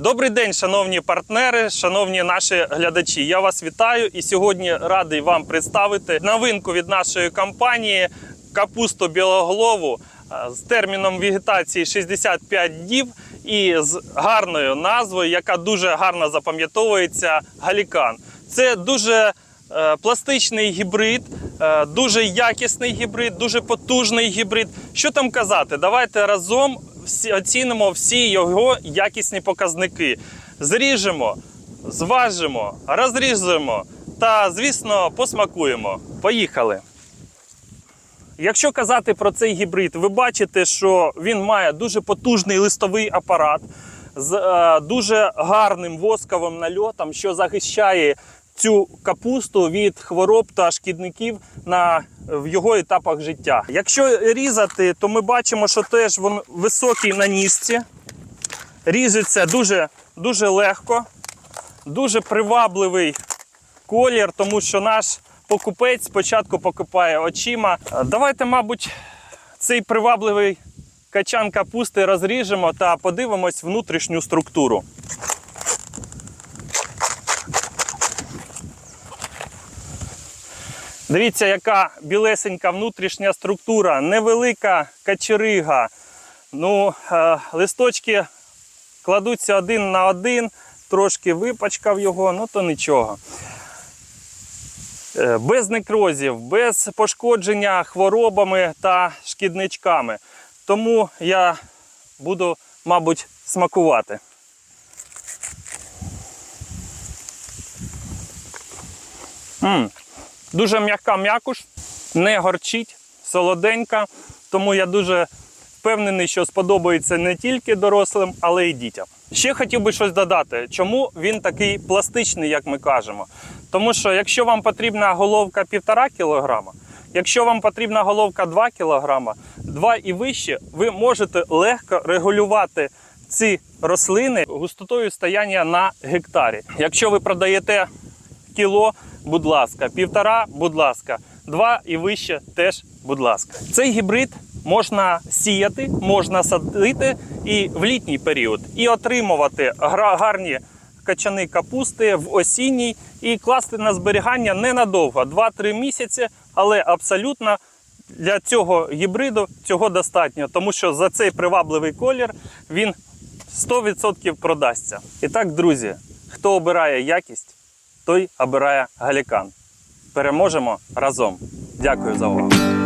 Добрий день, шановні партнери, шановні наші глядачі. Я вас вітаю і сьогодні радий вам представити новинку від нашої компанії капусту білоголову з терміном вегетації 65 днів і з гарною назвою, яка дуже гарно запам'ятовується галікан. Це дуже е, пластичний гібрид, е, дуже якісний гібрид, дуже потужний гібрид. Що там казати? Давайте разом оцінимо всі його якісні показники. Зріжемо, зважимо, розріжемо та, звісно, посмакуємо. Поїхали! Якщо казати про цей гібрид, ви бачите, що він має дуже потужний листовий апарат з е, дуже гарним восковим нальотом, що захищає цю капусту від хвороб та шкідників на в його етапах життя. Якщо різати, то ми бачимо, що теж він високий на нісці, ріжеться дуже, дуже легко, дуже привабливий колір, тому що наш покупець спочатку покупає очима. Давайте, мабуть, цей привабливий качан капусти розріжемо та подивимось внутрішню структуру. Дивіться, яка білесенька внутрішня структура, невелика качерига. Ну, е, листочки кладуться один на один, трошки випачкав його, ну то нічого. Е, Без некрозів, без пошкодження хворобами та шкідничками. Тому я буду, мабуть, смакувати. м Дуже м'яка м'якуш, не горчить, солоденька. Тому я дуже впевнений, що сподобається не тільки дорослим, але й дітям. Ще хотів би щось додати, чому він такий пластичний, як ми кажемо. Тому що якщо вам потрібна головка 1,5 кг, якщо вам потрібна головка 2 кг, 2 і вище, ви можете легко регулювати ці рослини густотою стояння на гектарі. Якщо ви продаєте кіло, будь ласка, півтора, будь ласка, два і вище теж, будь ласка. Цей гібрид можна сіяти, можна садити і в літній період, і отримувати гарні качани капусти в осінній і класти на зберігання ненадовго, 2-3 місяці, але абсолютно для цього гібриду цього достатньо, тому що за цей привабливий колір він 100% продасться. І так, друзі, хто обирає якість, той обирає галікан. Переможемо разом. Дякую за увагу.